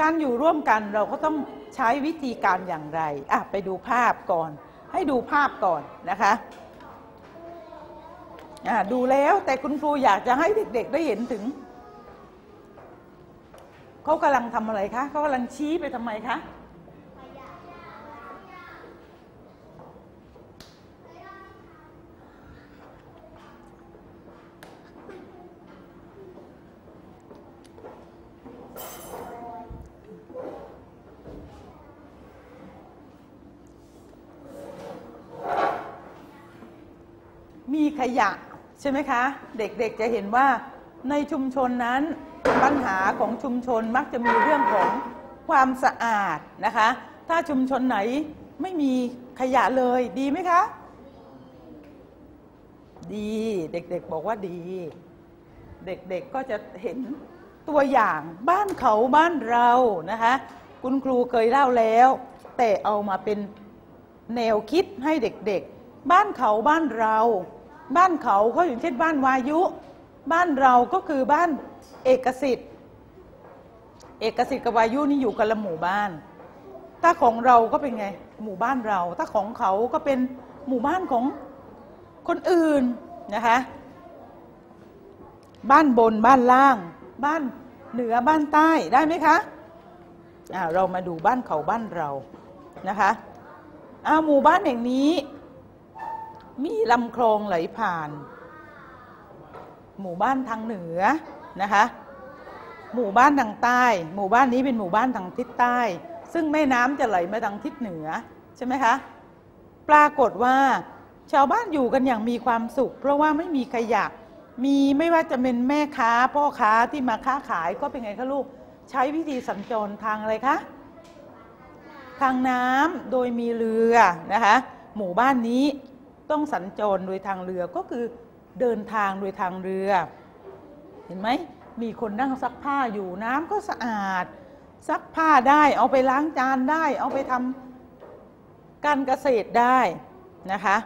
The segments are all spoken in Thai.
การอยู่ร่วมกันเราก็ต้องใช้วิธีการอย่างไรอะไปดูภาพก่อน ให้ดูภาพก่อนนะคะอะดูแล้วแต่คุณครูอยากจะให้เด็กๆได้เห็นถึงเขากำลังทำอะไรคะเขากำลังชี้ไปทำไมคะ มีข ยะใช่ไหมคะ เด็กๆจะเห็นว่าในชุมชนนั้นปัญหาของชุมชนมักจะมีเรื่องของความสะอาดนะคะ ถ้าชุมชนไหนไม่มีขยะเลยดีไหมคะ ดีเด็กๆบอกว่าดี เด็กๆก็จะเห็นตัวอย่างบ้านเขาบ้านเรานะคะ คุณครูเคยเล่าแล้ว แต่เอามาเป็นแนวคิดให้เด็กๆ บ้านเขาบ้านเรา บ้านเขาก็อย่างเช่นบ้านวายุ บ้านเราก็คือบ้านเอกสิทธิ์ เอกสิทธิ์กับวายุนี่อยู่กันละหมู่บ้าน ถ้าของเราก็เป็นไง หมู่บ้านเรา ถ้าของเขาก็เป็นหมู่บ้านของคนอื่นนะคะ บ้านบนบ้านล่าง บ้านเหนือบ้านใต้ได้ไหมคะอ่าเรามาดูบ้านเขาบ้านเรานะคะอาหมู่บ้านแห่งนี้ มีลำคลองไหลผ่าน หมู่บ้านทางเหนือนะคะ หมู่บ้านทางใต้ หมู่บ้านนี้เป็นหมู่บ้านทางทิศใต้ ซึ่งแม่น้ำจะไหลมาทางทิศเหนือใช่ไหมคะปรากฏว่าชาวบ้านอยู่กันอย่างมีความสุข เพราะว่าไม่มีขยะมีไม่ว่าจะเป็นแม่ค้าพ่อค้าที่มาค้าขายก็เป็นไงคะลูก ใช้วิธีสัญจรทางอะไรคะทางน้ำโดยมีเรือนะคะ หมู่บ้านนี้ ต้องสัญจรโดยทางเรือก็คือเดินทางโดยทางเรือ เห็นไหมมีคนนั่งซักผ้าอยู่น้ำก็สะอาด ซักผ้าได้เอาไปล้างจานได้ เอาไปทำการเกษตรได้นะคะ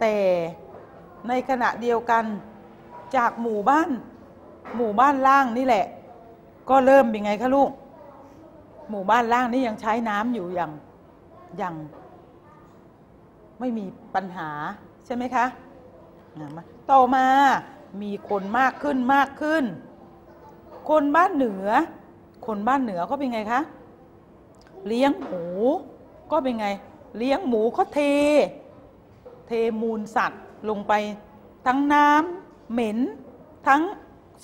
แต่ในขณะเดียวกันจากหมู่บ้านหมู่บ้านล่างนี่แหละ ก็เริ่มเป็นไงคะลูก หมู่บ้านล่างนี่ยังใช้น้ำอยู่อย่างอย่าง ไม่มีปัญหาใช่ไหมคะมาต่อมามีคนมากขึ้นมากขึ้น คนบ้านเหนือ คนบ้านเหนือก็เป็นไงคะเลี้ยงหมูก็เป็นไง เลี้ยงหมูเขาเท เทมูลสัตว์ลงไปทั้งน้ำเหม็น ทั้ง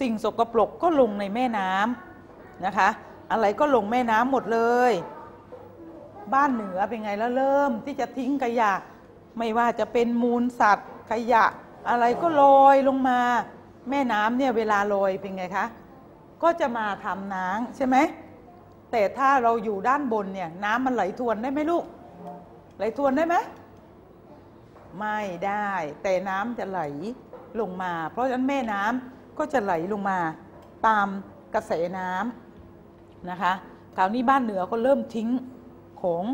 สิ่งสกปรกก็ลงในแม่น้ำนะคะ อะไรก็ลงแม่น้ำหมดเลย บ้านเหนือเป็นไงแล้วเริ่มที่จะทิ้งขยะ ไม่ว่าจะเป็นมูลสัตว์ขยะ อะไรก็ลอยลงมา แม่น้ำเนี่ยเวลาลอยเป็นไงคะ ก็จะมาทำน้ำใช่ไหม แต่ถ้าเราอยู่ด้านบนเนี่ยน้ำมันไหลทวนได้ไหมลูก ไหลทวนได้ไหมไม่ได้ แต่น้ำจะไหลลงมา เพราะฉะนั้นแม่น้ำก็จะไหลลงมา ตามกระแสน้ำนะคะคราวนี้บ้านเหนือก็เริ่มทิ้งของ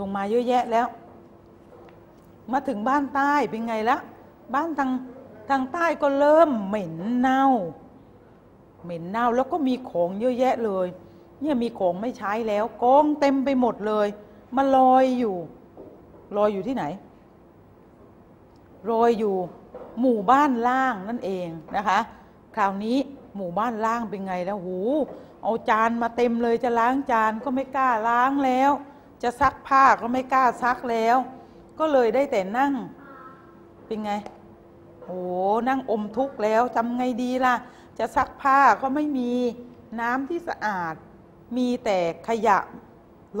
ลงมาเยอะแยะแล้ว มาถึงบ้านใต้เป็นไงละบ้านทางทางใต้ก็เริ่มเหม็นเน่า เหม็นเน่าแล้วก็มีของเยอะแยะเลย เนี่ยมีของไม่ใช้แล้วกองเต็มไปหมดเลยมาลอยอยู่ลอยอยู่ที่ไหนโรยอยู่หมู่บ้านล่างนั่นเองนะคะ คราวนี้หมู่บ้านล่างเป็นไงแล้วหู เอาจานมาเต็มเลยจะล้างจานก็ไม่กล้าล้างแล้ว จะซักผ้าก็ไม่กล้าซักแล้ว ก็เลยได้แต่นั่ง เป็นไง โอ้นั่งอมทุกข์แล้วทำไงดีล่ะ จะซักผ้าก็ไม่มีน้ำที่สะอาด มีแต่ขยะ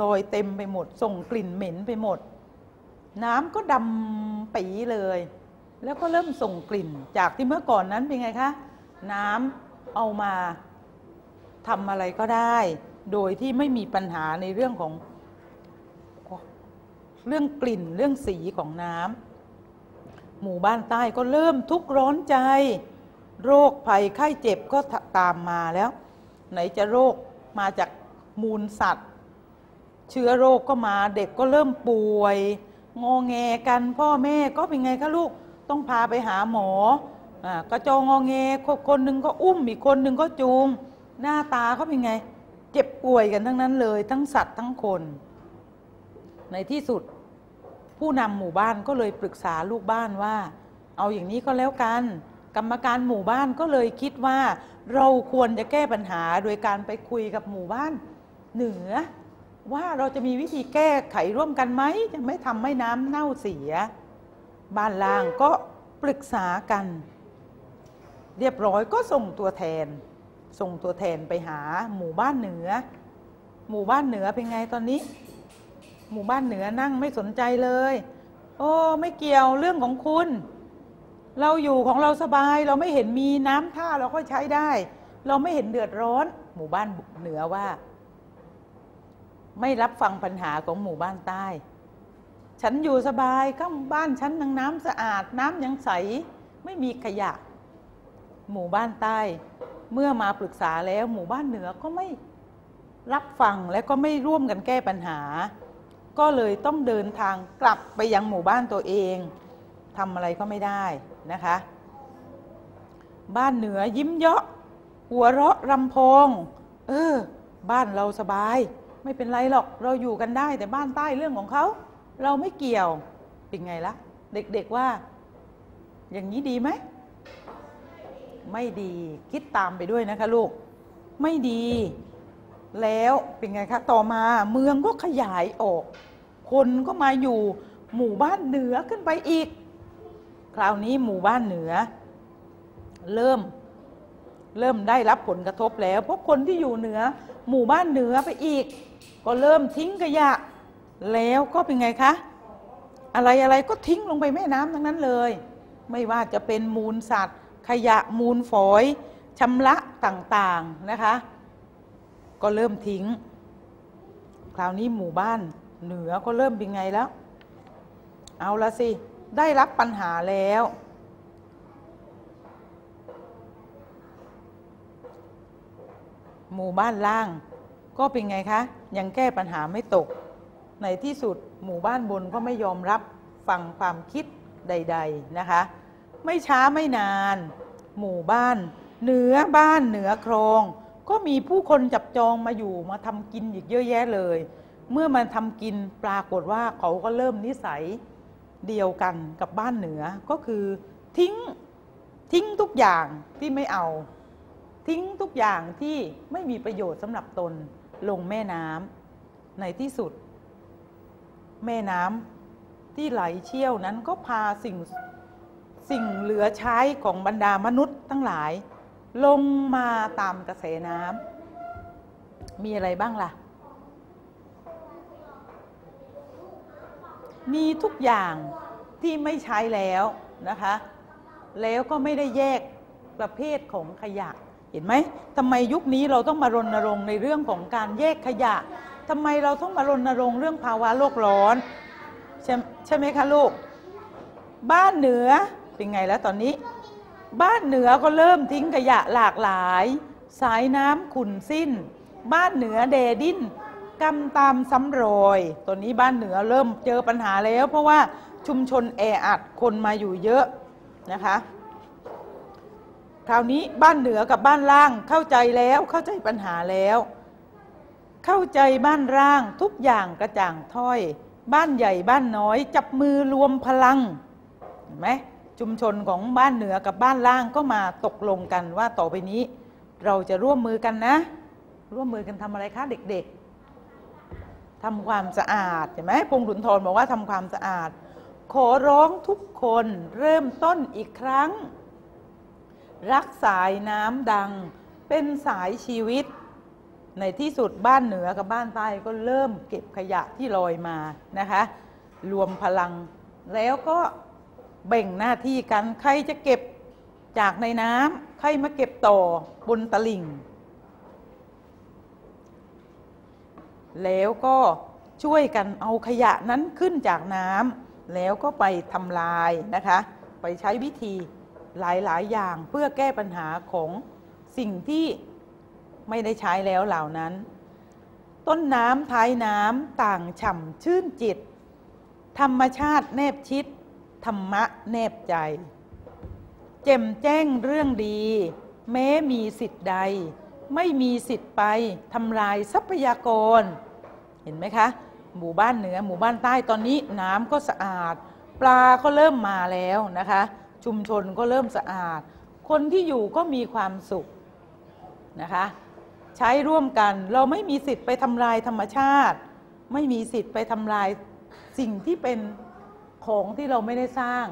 ลอยเต็มไปหมด ส่งกลิ่นเหม็นไปหมด น้ำก็ดำปีเลย แล้วก็เริ่มส่งกลิ่น จากที่เมื่อก่อนนั้นเป็นไงคะ น้ำเอามาทำอะไรก็ได้ โดยที่ไม่มีปัญหาในเรื่องของ เรื่องกลิ่นเรื่องสีของน้ำหมู่บ้านใต้ก็เริ่มทุกข์ร้อนใจ โรคภัยไข้เจ็บก็ตามมาแล้ว ไหนจะโรคมาจากมูลสัตว์ เชื้อโรคก็มาเด็กก็เริ่มป่วยงอแงกันพ่อแม่ก็เป็นไงคะลูกต้องพาไปหาหมออกระจองงอแงคนหนึ่งก็อุ้มอีกคนหนึ่งก็จูง หน้าตาเขาเป็นไง เจ็บป่วยกันทั้งนั้นเลย ทั้งสัตว์ทั้งคน ในที่สุด ผู้นำหมู่บ้านก็เลยปรึกษาลูกบ้านว่า เอาอย่างนี้ก็แล้วกัน กรรมการหมู่บ้านก็เลยคิดว่า เราควรจะแก้ปัญหาโดยการไปคุยกับหมู่บ้านเหนือ ว่าเราจะมีวิธีแก้ไขร่วมกันไหมจะไม่ทำให้น้ำเน่าเสีย บ้านล่างก็ปรึกษากัน เรียบร้อยก็ส่งตัวแทน ส่งตัวแทนไปหาหมู่บ้านเหนือ หมู่บ้านเหนือเป็นไงตอนนี้ หมู่บ้านเหนือนั่งไม่สนใจเลย โอ้ไม่เกี่ยวเรื่องของคุณ เราอยู่ของเราสบายเราไม่เห็นมีน้ำท่าเราก็ใช้ได้ เราไม่เห็นเดือดร้อน หมู่บ้านเหนือว่า ไม่รับฟังปัญหาของหมู่บ้านใต้ ฉันอยู่สบายก็บ้านฉันนังน้ำสะอาด น้ำยังใส ไม่มีขยะ หมู่บ้านใต้ เมื่อมาปรึกษาแล้วหมู่บ้านเหนือก็ไม่รับฟังและก็ไม่ร่วมกันแก้ปัญหา ก็เลยต้องเดินทางกลับไปยังหมู่บ้านตัวเองทำอะไรก็ไม่ได้นะคะ บ้านเหนือยิ้มเยาะ หัวเราะรำพงเออ บ้านเราสบาย ไม่เป็นไรหรอกเราอยู่กันได้ แต่บ้านใต้เรื่องของเขา เราไม่เกี่ยวเป็นไงละเด็กๆว่า อย่างนี้ดีไหม ไม่ดีคิดตามไปด้วยนะคะลูก ไม่ดี แล้วเป็นไงคะ ต่อมาเมืองก็ขยายออก คนก็มาอยู่หมู่บ้านเหนือขึ้นไปอีก คราวนี้หมู่บ้านเหนือ เริ่มเริ่มได้รับผลกระทบแล้ว เพราะคนที่อยู่เหนือ หมู่บ้านเหนือไปอีก ก็เริ่มทิ้งขยะ แล้วก็เป็นไงคะ อะไรอะไรก็ทิ้งลงไปแม่น้ำทั้งนั้นเลย ไม่ว่าจะเป็นมูลสัตว์ ขยะมูลฝอยชำระต่างๆนะคะ ก็เริ่มทิ้ง คราวนี้หมู่บ้าน เหนือก็เริ่มเป็นไงแล้ว เอาละสิ ได้รับปัญหาแล้ว หมู่บ้านล่าง ก็เป็นไงคะ ยังแก้ปัญหาไม่ตก ในที่สุดหมู่บ้านบนก็ไม่ยอมรับฟังความคิดใด ๆนะคะ ไม่ช้าไม่นาน หมู่บ้าน เหนือบ้านเหนือครอง ก็มีผู้คนจับจองมาอยู่มาทำกินอีกเยอะแยะเลย เมื่อมาทำกินปรากฏว่าเขาก็เริ่มนิสัยเดียวกันกับบ้านเหนือก็คือทิ้งทิ้งทุกอย่างที่ไม่เอา ทิ้งทุกอย่างที่ไม่มีประโยชน์สำหรับตนลงแม่น้ำในที่สุด แม่น้ำที่ไหลเชี่ยวนั้นก็พาสิ่งสิ่งเหลือใช้ของบรรดามนุษย์ทั้งหลาย ลงมาตามกระแสน้ำมีอะไรบ้างล่ะ มีทุกอย่างที่ไม่ใช้แล้วนะคะ แล้วก็ไม่ได้แยกประเภทของขยะ เห็นไหมทำไมยุคนี้เราต้องมารณรงค์ในเรื่องของการแยกขยะทำไมเราต้องมารณรงค์เรื่องภาวะโลกร้อน ใช่ใช่ไหมคะลูก บ้านเหนือเป็นไงแล้วตอนนี้ บ้านเหนือก็เริ่มทิ้งขยะหลากหลาย สายน้ำขุ่นสิ้น บ้านเหนือเดดิน กำตามซ้ำรอยตอนนี้บ้านเหนือเริ่มเจอปัญหาแล้ว เพราะว่าชุมชนแออัดคนมาอยู่เยอะนะคะคราวนี้บ้านเหนือกับบ้านล่างเข้าใจแล้วเข้าใจปัญหาแล้ว เข้าใจบ้านล่างทุกอย่างกระจ่างถ้อย บ้านใหญ่บ้านน้อยจับมือรวมพลังเห็นไหมชุมชนของบ้านเหนือกับบ้านล่างก็มาตกลงกันว่าต่อไปนี้ เราจะร่วมมือกันนะ ร่วมมือกันทำอะไรคะเด็กๆ ทำความสะอาดเห็นไหมพงศ์ขุนทรบอกว่าทำความสะอาด ขอร้องทุกคนเริ่มต้นอีกครั้ง รักสายน้ำดังเป็นสายชีวิต ในที่สุดบ้านเหนือกับบ้านใต้ก็เริ่มเก็บขยะที่ลอยมานะคะ รวมพลัง แล้วก็แบ่งหน้าที่กันใครจะเก็บจากในน้ำใครมาเก็บต่อบนตลิ่ง แล้วก็ช่วยกันเอาขยะนั้นขึ้นจากน้ำแล้วก็ไปทำลายนะคะ ไปใช้วิธีหลาย ๆ อย่างเพื่อแก้ปัญหาของสิ่งที่ไม่ได้ใช้แล้วเหล่านั้น ต้นน้ำท้ายน้ำต่างฉ่ำชื่นจิต ธรรมชาติแนบชิด ธรรมะแนบใจ เจ่มแจ้งเรื่องดี แม้มีสิทธิ์ใด ไม่มีสิทธิ์ไปทำลายทรัพยากร เห็นไหมคะ หมู่บ้านเหนือหมู่บ้านใต้ตอนนี้น้ำก็สะอาด ปลาก็เริ่มมาแล้วนะคะ ชุมชนก็เริ่มสะอาด คนที่อยู่ก็มีความสุขนะคะ ใช้ร่วมกันเราไม่มีสิทธิ์ไปทำลายธรรมชาติ ไม่มีสิทธิ์ไปทำลายสิ่งที่เป็นของที่เราไม่ได้สร้าง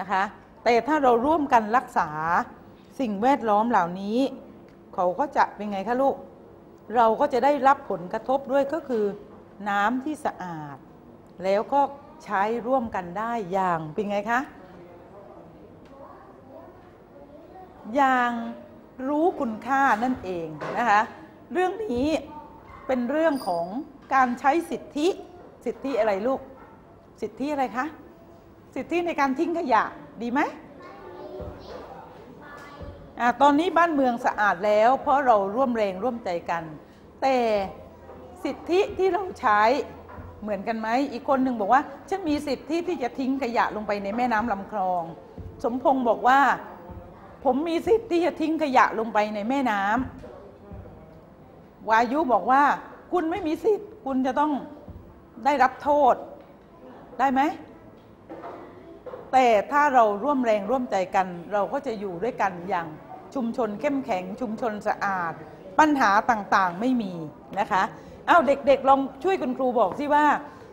นะคะ แต่ถ้าเราร่วมกันรักษาสิ่งแวดล้อมเหล่านี้ เขาก็จะเป็นไงคะลูก เราก็จะได้รับผลกระทบด้วยก็คือ น้ำที่สะอาด แล้วก็ใช้ร่วมกันได้อย่างเป็นไงคะ อย่างรู้คุณค่านั่นเองนะคะ เรื่องนี้เป็นเรื่องของการใช้สิทธิ สิทธิอะไรลูก สิทธิอะไรคะ สิทธิในการทิ้งขยะดีไหมอ่าตอนนี้บ้านเมืองสะอาดแล้ว เพราะเราร่วมแรงร่วมใจกัน แต่ สิทธิที่เราใช้เหมือนกันไหม อีกคนหนึ่งบอกว่า ฉันมีสิทธิที่จะทิ้งขยะลงไปในแม่น้ำลำคลอง สมพงศ์บอกว่า ผมมีสิทธิที่จะทิ้งขยะลงไปในแม่น้ำวายุบอกว่า คุณไม่มีสิทธิ์ คุณจะต้องได้รับโทษ ได้ไหม แต่ถ้าเราร่วมแรงร่วมใจกัน เราก็จะอยู่ด้วยกันอย่างชุมชนเข้มแข็งชุมชนสะอาด ปัญหาต่างๆไม่มีนะคะ อ้าวเด็กๆลองช่วยคุณครูบอกสิว่า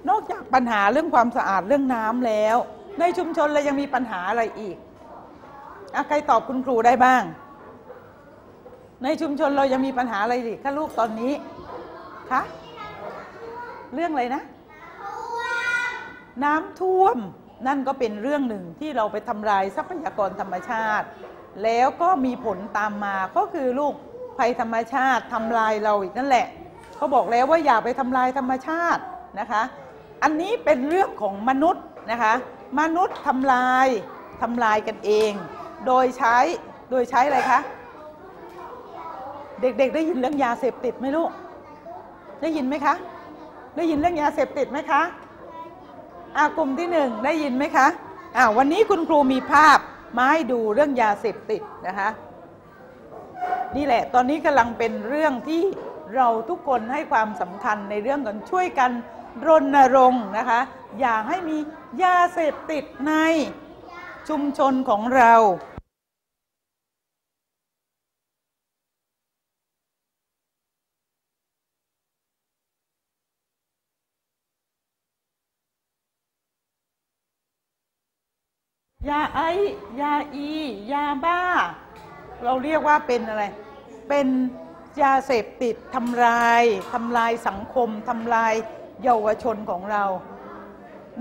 นอกจากปัญหาเรื่องความสะอาดเรื่องน้ำแล้ว ในชุมชนเรายังมีปัญหาอะไรอีกอใครตอบคุณครูได้บ้าง ในชุมชนเรายังมีปัญหาอะไรอีกคะลูกตอนนี้คะเรื่องอะไรนะ น้ำท่วมนั่นก็เป็นเรื่องหนึ่งที่เราไปทำลายทรัพยากรธรรมชาติ แล้วก็มีผลตามมาก็คือลูกภัยธรรมชาติทำลายเราอีกนั่นแหละ เขาบอกแล้วว่าอย่าไปทำลายธรรมชาตินะคะ อันนี้เป็นเรื่องของมนุษย์นะคะ มนุษย์ทำลายทำลายกันเอง โดยใช้โดยใช้อะไรคะเด็กๆ ได้ยินเรื่องยาเสพติดไหมลูก ได้ยินไหมคะ ได้ยินเรื่องยาเสพติดไหมคะอ่ากลุ่มที่หนึ่งได้ยินไหมคะอ่าวันนี้คุณครูมีภาพมาให้ดูเรื่องยาเสพติดนะคะ นี่แหละ ตอนนี้กำลังเป็นเรื่องที่ เราทุกคนให้ความสำคัญในเรื่องกันช่วยกันรณรงค์นะคะ อย่าให้มียาเสพติดในชุมชนของเรายาไอยาอี ยาบ้า เราเรียกว่าเป็นอะไร เป็น ยาเสพติดทำลายทำลายสังคมทำลายเยาวชนของเรา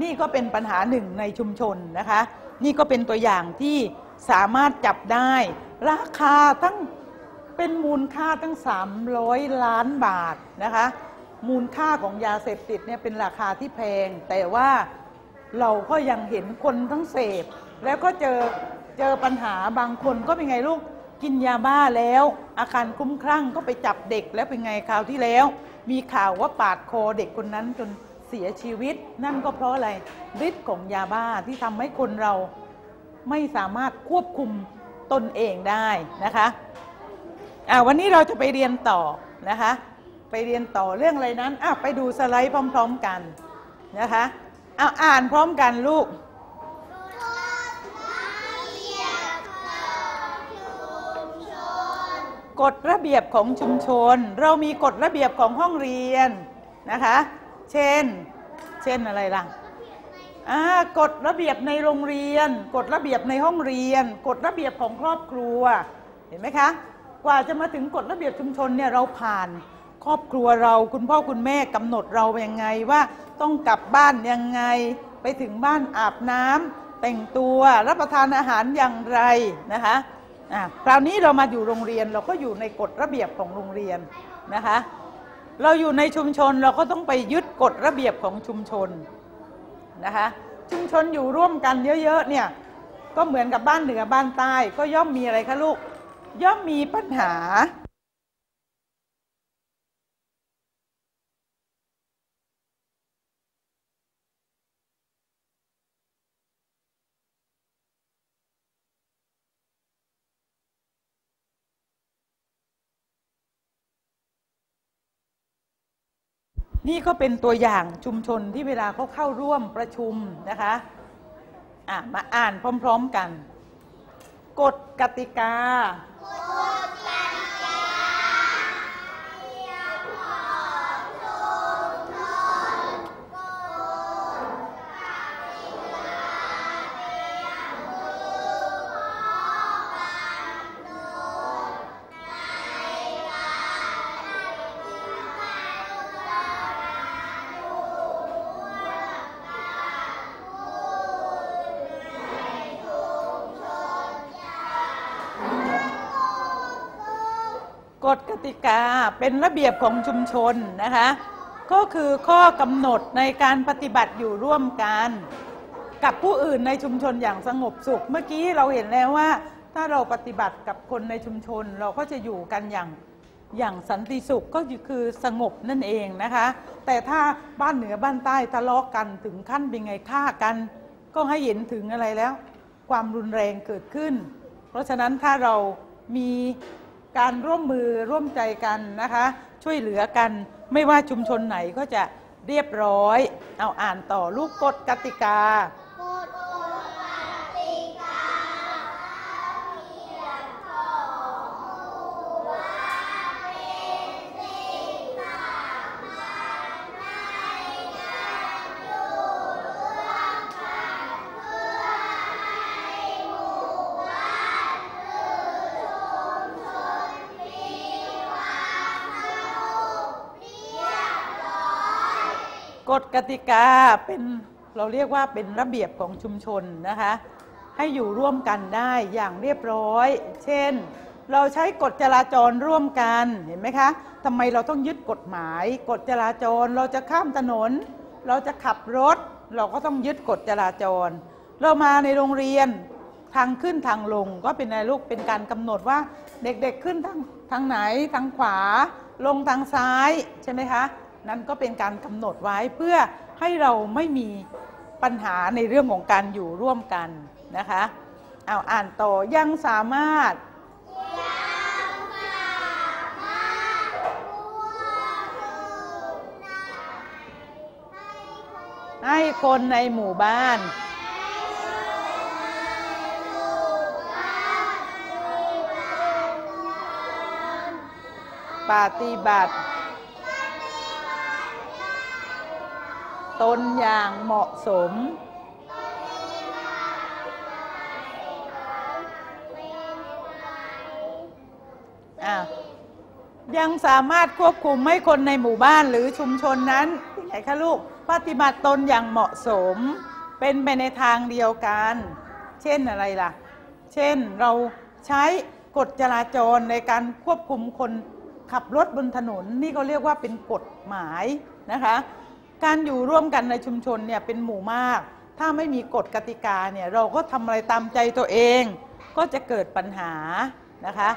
นี่ก็เป็นปัญหาหนึ่งในชุมชนนะคะ นี่ก็เป็นตัวอย่างที่สามารถจับได้ ราคาทั้งเป็นมูลค่าตั้ง 300 ล้านบาทนะคะ มูลค่าของยาเสพติดเนี่ยเป็นราคาที่แพง แต่ว่าเราก็ยังเห็นคนทั้งเสพ แล้วก็เจอเจอปัญหาบางคนก็เป็นไงลูก กินยาบ้าแล้ว อาการคลุ้มคลั่งก็ไปจับเด็กแล้วเป็นไงคราวที่แล้ว มีข่าวว่าปาดคอเด็กคนนั้นจนเสียชีวิต นั่นก็เพราะอะไรฤทธิ์ของยาบ้าที่ทำให้คนเราไม่สามารถควบคุมตนเองได้นะคะอ่าวันนี้เราจะไปเรียนต่อนะคะ ไปเรียนต่อเรื่องอะไรนั้นอะไปดูสไลด์พร้อม ๆกันนะคะเอาอ่านพร้อมกันลูก กฎระเบียบของชุมชน เรามีกฎระเบียบของห้องเรียนนะคะ เช่น เช่นอะไรล่ะกฎระเบียบในโรงเรียน กฎระเบียบในห้องเรียน กฎระเบียบของครอบครัว เห็นไหมคะ กว่าจะมาถึงกฎระเบียบชุมชนเนี่ยเราผ่านครอบครัวเราคุณพ่อคุณแม่กำหนดเรายังไงว่าต้องกลับบ้านยังไง ไปถึงบ้านอาบน้ำแต่งตัวรับประทานอาหารอย่างไรนะคะ คราวนี้เรามาอยู่โรงเรียนเราก็อยู่ในกฎระเบียบของโรงเรียนนะคะ เราอยู่ในชุมชนเราก็ต้องไปยึดกฎระเบียบของชุมชนนะคะชุมชนอยู่ร่วมกันเยอะๆเนี่ยก็เหมือนกับบ้านเหนือบ้านใต้ก็ย่อมมีอะไรคะลูกย่อมมีปัญหา นี่ก็เป็นตัวอย่างชุมชนที่เวลาเขาเข้าร่วมประชุมนะคะอะมาอ่านพร้อม ๆกัน กฎกติกาก กฎกติกาเป็นระเบียบของชุมชนนะคะ ก็คือข้อกำหนดในการปฏิบัติอยู่ร่วมกัน กับผู้อื่นในชุมชนอย่างสงบสุข เมื่อกี้เราเห็นแล้วว่า ถ้าเราปฏิบัติกับคนในชุมชน เราก็จะอยู่กันอย่างอย่างสันติสุขก็คือสงบนั่นเองนะคะ แต่ถ้าบ้านเหนือบ้านใต้ทะเลาะกันถึงขั้นเป็นไงฆ่ากัน ก็ให้เห็นถึงอะไรแล้ว ความรุนแรงเกิดขึ้น เพราะฉะนั้นถ้าเรามี การร่วมมือร่วมใจกันนะคะ ช่วยเหลือกันไม่ว่าชุมชนไหนก็จะเรียบร้อย เอาอ่านต่อลูกกฎกติกา กฎกติกาเป็นเราเรียกว่าเป็นระเบียบของชุมชนนะคะ ให้อยู่ร่วมกันได้อย่างเรียบร้อย เช่น เราใช้กฎจราจรร่วมกันเห็นไหมคะทำไมเราต้องยึดกฎหมาย กฎจราจรเราจะข้ามถนน เราจะขับรถ เราก็ต้องยึดกฎจราจร เรามาในโรงเรียนทางขึ้นทางลงก็เป็นอะไรลูกเป็นการกำหนดว่าเด็กๆขึ้นทางทางไหนทางขวา ลงทางซ้ายใช่ไหมคะ นั่นก็เป็นการกำหนดไว้เพื่อให้เราไม่มีปัญหาในเรื่องของการอยู่ร่วมกันนะคะเอาอ่านต่อยังสามารถให้คนในหมู่บ้าน ปฏิบัติ ตนอย่างเหมาะสม ยังสามารถควบคุมให้คนในหมู่บ้านหรือชุมชนนั้นเป็นไงคะลูก ปฏิบัติตนอย่างเหมาะสม เป็นไปในทางเดียวกัน เช่นอะไรล่ะ เช่นเราใช้กฎจราจรในการควบคุมคนขับรถบนถนน นี่ก็เรียกว่าเป็นกฎหมายนะคะ การอยู่ร่วมกันในชุมชนเนี่ยเป็นหมู่มาก ถ้าไม่มีกฎกติกาเนี่ยเราก็ทำอะไรตามใจตัวเอง ก็จะเกิดปัญหานะคะ